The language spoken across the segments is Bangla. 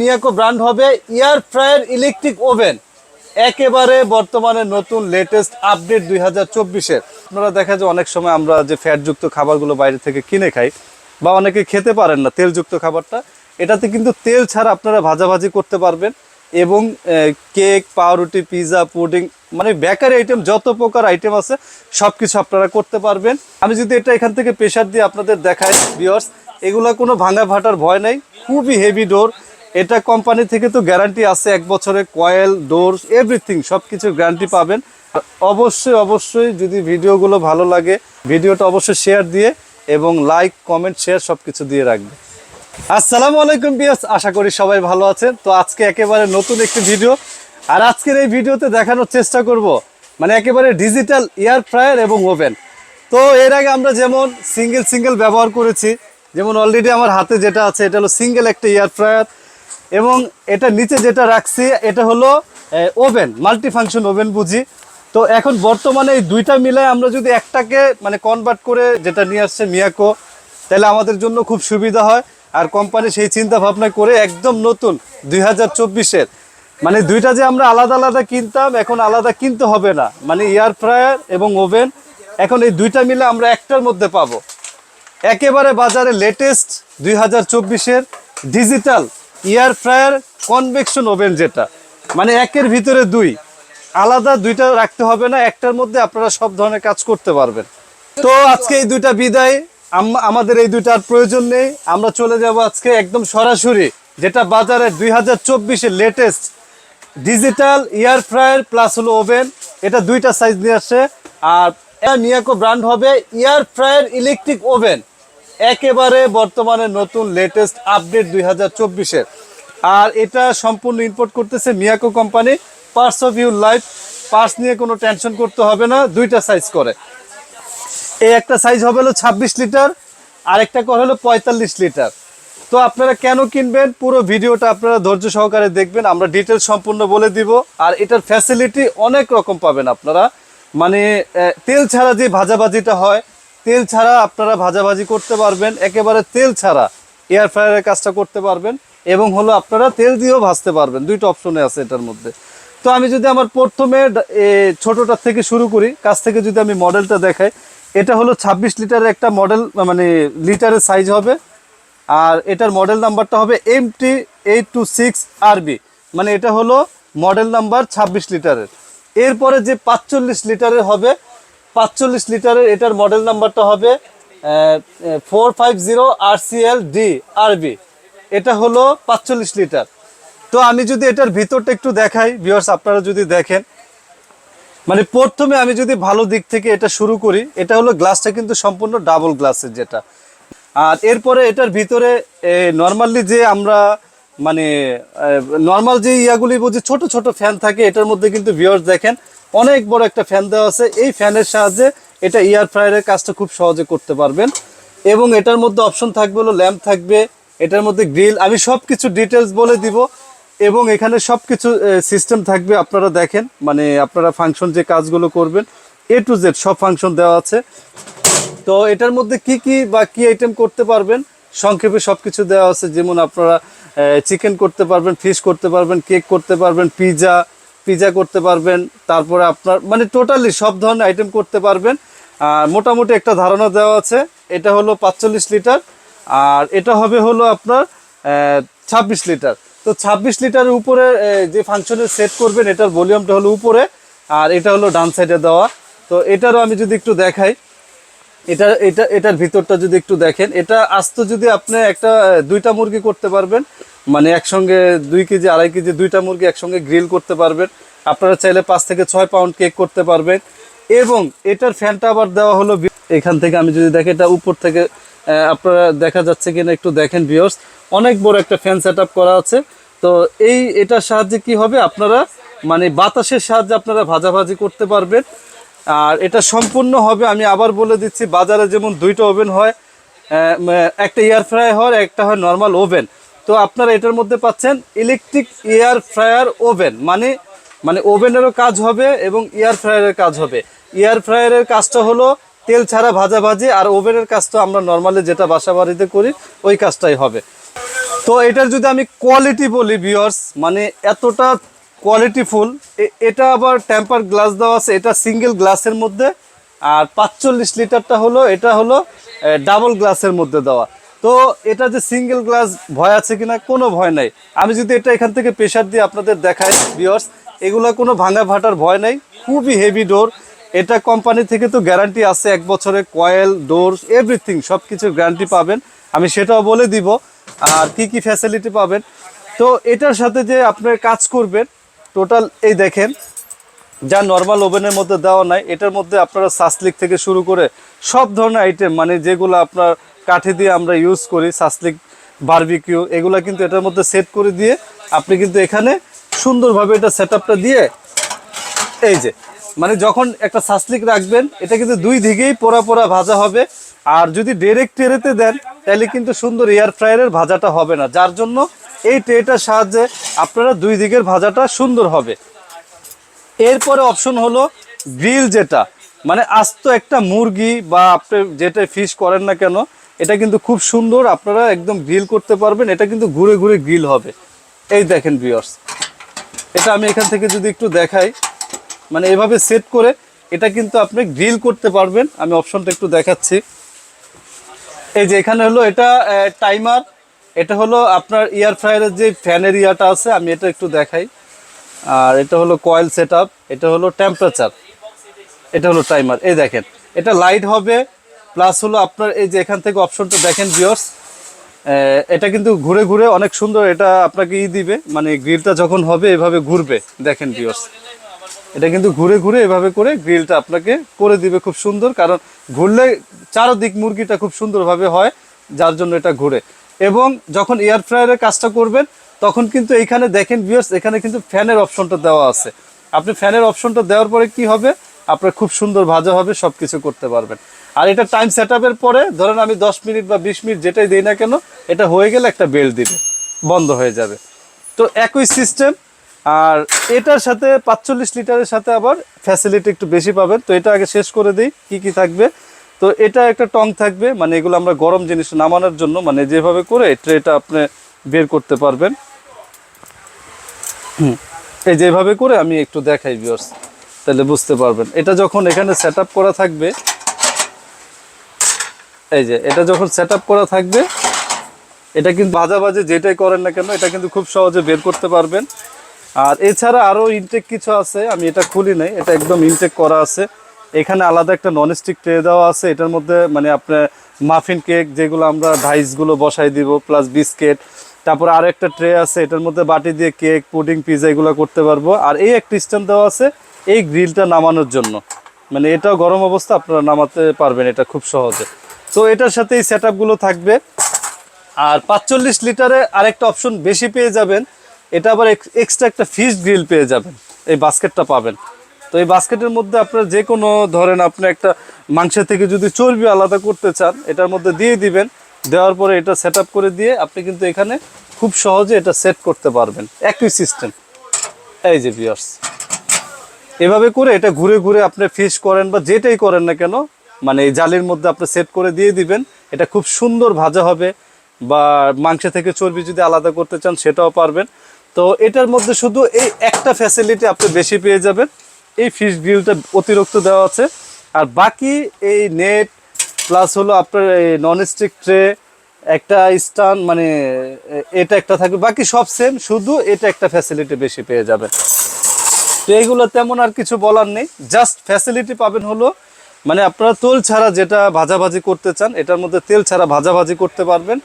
মিয়াকো ব্র্যান্ড হবে এয়ার ফ্রায়ার ইলেকট্রিক ওভেন। একেবারে বর্তমানে নতুন লেটেস্ট আপডেট দুই হাজার চব্বিশের। আপনারা দেখা যায় অনেক সময় আমরা যে ফ্যাটযুক্ত খাবারগুলো বাইরে থেকে কিনে খাই, বা অনেকে খেতে পারেন না তেলযুক্ত খাবারটা, এটাতে কিন্তু তেল ছাড়া আপনারা ভাজাভাজি করতে পারবেন এবং কেক পাউরুটি পিৎজা পুডিং মানে বেকারি আইটেম যত প্রকার আইটেম আছে সব কিছু আপনারা করতে পারবেন। আমি যদি এটা এখান থেকে প্রেশার দিয়ে আপনাদের দেখাই বিয়ার্স এগুলা কোনো ভাঙা ভাটার ভয় নেই, খুবই হেভি ডোর এটা কোম্পানি থেকে তো গ্যারান্টি আছে, এক বছরে কয়েল ডোর এভরিথিং সব কিছু গ্যারান্টি পাবেন। অবশ্যই অবশ্যই যদি ভিডিওগুলো ভালো লাগে, ভিডিওটা অবশ্যই শেয়ার দিয়ে এবং লাইক, কমেন্ট, শেয়ার সব কিছু দিয়ে রাখবে। আসসালামু আলাইকুম বিয়াস, আশা করি সবাই ভালো আছেন। তো আজকে একেবারে নতুন একটি ভিডিও। আর আজকের এই ভিডিওতে দেখানোর চেষ্টা করব মানে একেবারে ডিজিটাল এয়ার ফ্রায়ার এবং ওভেন। তো এর আগে আমরা যেমন সিঙ্গেল সিঙ্গেল ব্যবহার করেছি, যেমন অলরেডি আমার হাতে যেটা আছে, এটা হলো সিঙ্গেল একটা এয়ার ফ্রায়ার। এবং এটা নিচে যেটা রাখছি, এটা হলো ওভেন মাল্টি ফাংশন ওভেন বুঝি। তো এখন বর্তমানে এই দুইটা মিলে আমরা যদি একটাকে মানে কনভার্ট করে যেটা নিয়ে আসছে মিয়াকো, তাহলে আমাদের জন্য খুব সুবিধা হয়। আর কোম্পানি সেই চিন্তা ভাবনা করে একদম নতুন, দুই হাজার চব্বিশের। মানে দুইটা যে আমরা আলাদা আলাদা কিনতাম, এখন আলাদা কিনতে হবে না। মানে এয়ার ফ্রায়ার এবং ওভেন, এখন এই দুইটা মিলে আমরা একটার মধ্যে পাবো। একেবারে বাজারে লেটেস্ট দুই হাজার চব্বিশের digital air fryer convection oven যেটা। মানে একের ভিতরে দুই। আলাদা দুইটা রাখতে হবে না, একটার মধ্যে আপনারা সব ধরনের কাজ করতে পারবেন। তো আজকে এই দুইটা বিদায়। আম- আমাদের এই দুইটার প্রয়োজন নেই। আমরা চলে যাব আজকে একদম সরাসরি, যেটা বাজারে দুই হাজার চব্বিশের latest digital air fryer plus হলো ওভেন এটা দুইটা সাইজ নিয়ে আসছে। আর মিয়াকো ব্র্যান্ড হবে এয়ার ফ্রায়ার ইলেকট্রিক ওভেন একেবারে বর্তমানে নতুন লেটেস্ট আপডেট দুই হাজার চব্বিশের। আর এটা সম্পূর্ণ ইম্পোর্ট করতেছে Miyako company parts of your life parts নিয়ে কোনো টেনশন করতে হবে না, দুইটা সাইজ করে। এই একটা সাইজ হবে হলো ছাব্বিশ লিটার আরেকটা করে হলো পঁয়তাল্লিশ লিটার তো আপনারা কেন কিনবেন? পুরো ভিডিওটা আপনারা ধৈর্য সহকারে দেখবেন, আমরা ডিটেল সম্পূর্ণ বলে দিব। আর এটার ফ্যাসিলিটি অনেক রকম পাবেন আপনারা। মানে তেল ছাড়া যে ভাজাভাজিটা হয় তেল ছাড়া আপনারা ভাজাভাজি করতে পারবেন, একেবারে তেল ছাড়া এয়ার ফ্রায়ারের কাজটা করতে পারবেন এবং হলো আপনারা তেল দিয়েও ভাজতে পারবেন। দুইটা অপশনে আছে এটার মধ্যে। তো আমি যদি আমার প্রথমে ছোটটার থেকে শুরু করি, কাছ থেকে যদি আমি মডেলটা দেখাই, এটা হলো ছাব্বিশ লিটারের একটা মডেল মানে লিটারের সাইজ হবে। আর এটার মডেল নাম্বারটা হবে M T eight two six RB মানে এটা হলো মডেল নাম্বার ছাব্বিশ লিটারের। এরপরে যে পাঁচচল্লিশ লিটারের হবে পাঁচচল্লিশ লিটারের এটার মডেল নাম্বারটা হবে four five zero R C L D RB এটা হলো পাঁচচল্লিশ লিটার। তো আমি যদি এটার ভিতরটা একটু দেখাই ভিউয়ার্স আপনারা যদি দেখেন। মানে প্রথমে আমি যদি ভালো দিক থেকে এটা শুরু করি, এটা হলো গ্লাসটা কিন্তু সম্পূর্ণ ডাবল গ্লাসের যেটা। আর এরপরে এটার ভিতরে নর্মালি যে আমরা মানে নর্মাল যে ইয়াগুলি বলছি ছোট ছোট ফ্যান থাকে, এটার মধ্যে কিন্তু ভিউয়ার্স দেখেন, অনেক বড় একটা ফ্যান দেওয়া আছে। এই ফ্যানের সাহায্যে এটা এয়ার ফ্রায়ারের কাজটা খুব সহজে করতে পারবেন। এবং এটার মধ্যে অপশন থাকবে হলো ল্যাম্প থাকবে, এটার মধ্যে গ্রিল আমি সব কিছু ডিটেলস বলে দিব। এবং এখানে সব কিছু সিস্টেম থাকবে, আপনারা দেখেন মানে আপনারা ফাংশন যে কাজগুলো করবেন এ টু জেড সব ফাংশন দেওয়া আছে। তো এটার মধ্যে কি কি বা কি আইটেম করতে পারবেন, সংক্ষেপে সব কিছু দেওয়া আছে। যেমন আপনারা চিকেন করতে পারবেন ফিশ করতে পারবেন কেক করতে পারবেন পিজা পিজা করতে পারবেন, তারপরে আপনার মানে টোটালি সব ধরনের আইটেম করতে পারবেন। আর মোটামুটি একটা ধারণা দেওয়া আছে, এটা হলো পাঁচচল্লিশ লিটার, আর এটা হবে হলো আপনার ছাব্বিশ লিটার। তো ছাব্বিশ লিটারের উপরে যে ফাংশনের সেট করবেন, এটার ভলিউমটা হলো উপরে, আর এটা হলো ডান সাইডে দেওয়া। তো এটারও আমি যদি একটু দেখাই এটা এটা, এটার ভিতরটা যদি একটু দেখেন, এটা আস্ত যদি আপনি একটা দুইটা মুরগি করতে পারবেন মানে একসঙ্গে দুই কেজি, আড়াই কেজি দুইটা মুরগি একসঙ্গে গ্রিল করতে পারবেন, আপনারা চাইলে পাঁচ থেকে ছয় পাউন্ড কেক করতে পারবেন, এবং এটার ফ্যানটা আবার দেওয়া হলো এখান থেকে আমি যদি দেখি, এটা উপর থেকে আপনারা দেখা যাচ্ছে কিনা একটু দেখেন ভিউয়ার্স অনেক বড় একটা ফ্যান সেট করা আছে, তো এই, এটার সাহায্যে কি হবে? আপনারা মানে বাতাসের সাহায্যে আপনারা ভাজাভাজি করতে পারবেন আর এটা সম্পূর্ণ হবে, আমি আবার বলে দিচ্ছি, বাজারে যেমন দুইটা ওভেন হয় একটা এয়ার ফ্রায়ার হয় একটা হয় নর্মাল ওভেন। তো আপনারা এটার মধ্যে পাচ্ছেন ইলেকট্রিক এয়ার ফ্রায়ার ওভেন মানে মানে ওভেনেরও কাজ হবে এবং এয়ার ফ্রায়ারের কাজ হবে। এয়ার ফ্রায়ারের কাজটা হলো তেল ছাড়া ভাজাভাজি, আর ওভেনের কাজটা আমরা নর্মালি যেটা বাসা বাড়িতে করি, ওই কাজটাই হবে। তো এটার যদি আমি কোয়ালিটি বলি ভিউয়ার্স মানে এতটা কোয়ালিটিফুল এটা আবার টেম্পার গ্লাস দেওয়া আছে, এটা সিঙ্গেল গ্লাসের মধ্যে। আর পাঁচচল্লিশ লিটারটা হলো, এটা হলো ডাবল গ্লাসের মধ্যে দেওয়া। তো এটা যে সিঙ্গেল গ্লাস, ভয় আছে কিনা? কোনো ভয় নাই। আমি যদি এটা এখান থেকে প্রেশার দিয়ে আপনাদের দেখাই ভিউয়ার্স এগুলো কোনো ভাঙা ভাটার ভয় নাই। খুবই হেভি ডোর এটা কোম্পানি থেকে তো গ্যারান্টি আছে, এক বছরে কয়েল ডোর এভরিথিং সব কিছুর গ্যারান্টি পাবেন। আমি সেটাও বলে দিব। আর কি কি ফ্যাসিলিটি পাবেন। তো এটার সাথে যে আপনার কাজ করবেন টোটাল এই দেখেন, যা নর্মাল ওভেনের মধ্যে দেওয়া নাই, এটার মধ্যে আপনারা সাসলিক থেকে শুরু করে সব ধরনের আইটেম মানে যেগুলো আপনার কাঠে দিয়ে আমরা ইউজ করি সাসলিক বারবিকিউ এগুলো কিন্তু এটার মধ্যে সেট করে দিয়ে আপনি কিন্তু এখানে সুন্দরভাবে এটা সেট দিয়ে এই যে মানে যখন একটা সাসলিক রাখবেন, এটা কিন্তু দুই দিকেই পোড়া পোড়া ভাজা হবে। আর যদি ডাইরেক্ট ট্রেতে দেন, তাহলে কিন্তু সুন্দর এয়ার ফ্রায়ারের ভাজাটা হবে না। যার জন্য এই ট্রেটার সাহায্যে আপনারা দুই দিকের ভাজাটা সুন্দর হবে। এরপরে অপশন হলো গ্রিল যেটা মানে আস্ত একটা মুরগি বা আপনি যেটা ফিশ করেন না কেন, এটা কিন্তু খুব সুন্দর, আপনারা একদম গ্রিল করতে পারবেন, এটা কিন্তু ঘুরে ঘুরে গ্রিল হবে। এই দেখেন ভিউয়ার্স এটা আমি এখান থেকে যদি একটু দেখাই মানে এভাবে সেট করে, এটা কিন্তু আপনি গ্রিল করতে পারবেন। আমি অপশনটা একটু দেখাচ্ছি। এই যে এখানে হলো এটা টাইমার এটা হলো আপনার ইয়ার ফ্রায়ারের যে ফ্যানের ইয়াটা আছে, আমি এটা একটু দেখাই। আর এটা হলো কয়েল সেট এটা হলো টেম্পারেচার এটা হলো টাইমার এই দেখেন, এটা লাইট হবে প্লাস হলো আপনার এই যে এখান থেকে অপশনটা দেখেন ভিওর্স এটা কিন্তু ঘুরে ঘুরে অনেক সুন্দর এটা আপনাকে ই দিবে মানে গ্রিলটা যখন হবে এভাবে ঘুরবে। দেখেন ভিওর্স এটা কিন্তু ঘুরে ঘুরে এভাবে করে গ্রিলটা আপনাকে করে দিবে খুব সুন্দর, কারণ ঘুরলে চারদিক মুরগিটা খুব সুন্দরভাবে হয়, যার জন্য এটা ঘুরে। এবং যখন এয়ার ফ্রায়ারের কাজটা করবেন, তখন কিন্তু এইখানে দেখেন ভিউয়ার্স এখানে কিন্তু ফ্যানের অপশনটা দেওয়া আছে। আপনি ফ্যানের অপশনটা দেওয়ার পরে কি হবে? আপনার খুব সুন্দর ভাজা হবে সব কিছু করতে পারবেন। আর এটা টাইম সেট পরে, ধরেন আমি দশ মিনিট বা বিশ মিনিট যেটাই দিই না কেন, এটা হয়ে গেলে একটা বেল দিবে, বন্ধ হয়ে যাবে। তো একই সিস্টেম আর এটার সাথে পাঁচচল্লিশ লিটারের সাথে আবার ফ্যাসিলিটি একটু বেশি পাবেন। তো এটা আগে শেষ করে দিই, কি কি থাকবে? তো এটা একটা টং থাকবে মানে এগুলো আমরা গরম জিনিস নামানোর জন্য মানে যেভাবে করে ট্রেটা আপনি বের করতে পারবেন। এই যেভাবে করে আমি একটু দেখাই ভিউয়ার্স তাহলে বুঝতে পারবেন। এটা যখন এখানে সেট করা থাকবে, এই যে এটা যখন সেট করা থাকবে, এটা কিন্তু ভাজাভাজি যেটাই করেন না কেন, এটা কিন্তু খুব সহজে বের করতে পারবেন। আর এছাড়া আরও ইনটেক কিছু আছে, আমি এটা খুলি নাই, এটা একদম ইনটেক করা আছে। এখানে আলাদা একটা ননস্টিক ট্রে দেওয়া আছে, এটার মধ্যে মানে আপনার মাফিন কেক যেগুলো আমরা ডাইসগুলো বসাই দিব প্লাস বিস্কিট তারপরে আর একটা ট্রে আছে, এটার মধ্যে বাটি দিয়ে কেক পুডিং পিজা এগুলো করতে পারব। আর এই একটা স্ট্যান্ড দেওয়া আছে, এই গ্রিলটা নামানোর জন্য। মানে এটাও গরম অবস্থা, আপনারা নামাতে পারবেন এটা খুব সহজে। তো এটার সাথে এই সেট থাকবে। আর পাঁচচল্লিশ লিটারে আরেকটা অপশন বেশি পেয়ে যাবেন, এটা আবার এক্সট্রা একটা ফিশ গ্রিল পেয়ে যাবেন, এই বাস্কেটটা পাবেন। তো এই বাস্কেটের মধ্যে আপনার যে কোনো ধরেন আপনি একটা মাংসের থেকে যদি চর্বি আলাদা করতে চান, এটার মধ্যে দিয়ে দিবেন। দেওয়ার পরে এটা সেট করে দিয়ে আপনি কিন্তু এখানে খুব সহজে এটা সেট করতে পারবেন। একই সিস্টেম এই যে বিয়ার্স এভাবে করে এটা ঘুরে ঘুরে আপনি ফিশ করেন বা যেটাই করেন না কেন মানে এই জালির মধ্যে আপনি সেট করে দিয়ে দিবেন। এটা খুব সুন্দর ভাজা হবে বা মাংস থেকে চর্বি যদি আলাদা করতে চান, সেটাও পারবেন। তো এটার মধ্যে শুধু এই একটা ফ্যাসিলিটি আপনি বেশি পেয়ে যাবেন। এই ফিশ গ্রিলটা অতিরিক্ত দেওয়া আছে। আর বাকি এই নেট প্লাস হলো আপনার এই ননস্টিক ট্রে একটা স্টান মানে এটা একটা থাকবে। বাকি সব সেম শুধু এটা একটা ফ্যাসিলিটি বেশি পেয়ে যাবেন। তো এইগুলো তেমন আর কিছু বলার নেই। জাস্ট ফ্যাসিলিটি পাবেন হলো মানে আপনারা তেল ছাড়া যেটা ভাজাভাজি করতে চান, এটার মধ্যে তেল ছাড়া ভাজাভাজি করতে পারবেন।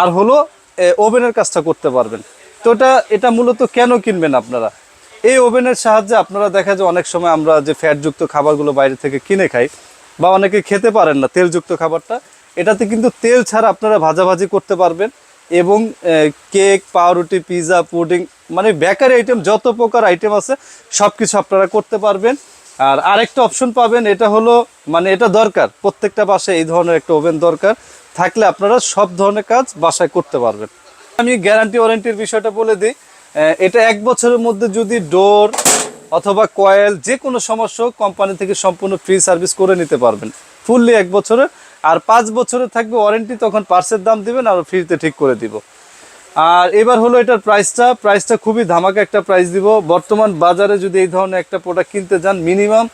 আর হলো ওভেনের কাজটা করতে পারবেন। তো এটা এটা মূলত কেন কিনবেন আপনারা? এই ওভেনের সাহায্যে আপনারা দেখা যায় অনেক সময় আমরা যে ফ্যাটযুক্ত খাবারগুলো বাইরে থেকে কিনে খাই বা অনেকে খেতে পারেন না তেলযুক্ত খাবারটা, এটাতে কিন্তু তেল ছাড়া আপনারা ভাজাভাজি করতে পারবেন এবং কেক, পাউরুটি পিৎজা পুডিং মানে বেকারি আইটেম যত প্রকার আইটেম আছে সব কিছু আপনারা করতে পারবেন। আর আরেকটা অপশন পাবেন, এটা হলো মানে এটা দরকার, প্রত্যেকটা বাসায় এই ধরনের একটা ওভেন দরকার, থাকলে আপনারা সব ধরনের কাজ বাসায় করতে পারবেন। আমি গ্যারান্টি ওয়ারেন্টির বিষয়টা বলে দিই এটা এক বছরের মধ্যে যদি ডোর অথবা কয়েল যে কোনো সমস্যা কোম্পানি থেকে সম্পূর্ণ ফ্রি সার্ভিস করে নিতে পারবেন। ফুললি এক বছরের। আর পাঁচ বছরে থাকবে ওয়ারেন্টি তখন পার্সের দাম দিবেন আর ফ্রিতে ঠিক করে দিব। আর এবার হলো এটার প্রাইসটা প্রাইসটা খুবই ধামাকা একটা প্রাইস দিব। বর্তমান বাজারে যদি এই ধরনের একটা প্রোডাক্ট কিনতে যান মিনিমাম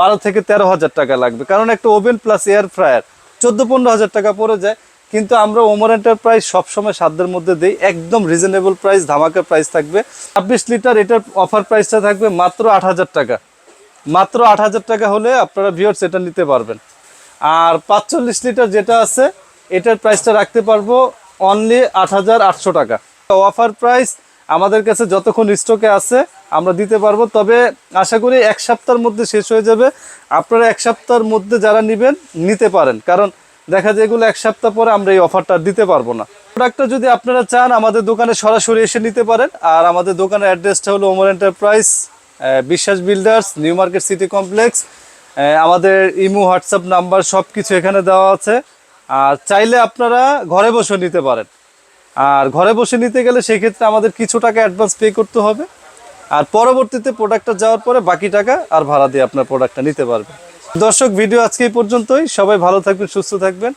বারো থেকে তেরো হাজার টাকা লাগবে। কারণ একটা ওভেন প্লাস এয়ার ফ্রায়ার চোদ্দ পনেরো হাজার টাকা পড়ে যায়। কিন্তু আমরা ওমর এন্টারপ্রাইজ সবসময় সাধ্যের মধ্যে দিই। একদম রিজনেবল প্রাইস ধামাকা প্রাইস থাকবে। ছাব্বিশ লিটার এটার অফার প্রাইসটা থাকবে মাত্র আট হাজার টাকা। মাত্র আট হাজার টাকা হলে আপনারা ভিওর্স এটা নিতে পারবেন। আর পাঁচচল্লিশ লিটার যেটা আছে, এটার প্রাইসটা রাখতে পারব অনলি আট হাজার আটশো টাকা। অফার প্রাইস আমাদের কাছে যতক্ষণ স্টকে আছে, আমরা দিতে পারব। তবে আশা করি এক সপ্তাহের মধ্যে শেষ হয়ে যাবে। আপনারা এক সপ্তাহের মধ্যে যারা নেবেন, নিতে পারেন। কারণ দেখা যায় এগুলো এক সপ্তাহ পরে আমরা এই অফারটা দিতে পারব না। প্রোডাক্টটা যদি আপনারা চান, আমাদের দোকানে সরাসরি এসে নিতে পারেন। আর আমাদের দোকানের অ্যাড্রেসটা হলো Omar enterprise Biswas builders new market city complex আমাদের ইমো হোয়াটসঅ্যাপ নাম্বার সব কিছু এখানে দেওয়া আছে। আর চাইলে আপনারা ঘরে বসে নিতে পারেন। আর ঘরে বসে নিতে গেলে সেক্ষেত্রে আমাদের কিছু টাকা অ্যাডভান্স পে করতে হবে। আর পরবর্তীতে প্রোডাক্টটা যাওয়ার পরে বাকি টাকা আর ভাড়া দিয়ে আপনার প্রোডাক্টটা নিতে পারবেন। দর্শক ভিডিও আজকে এই পর্যন্তই। সবাই ভালো থাকবেন সুস্থ থাকবেন।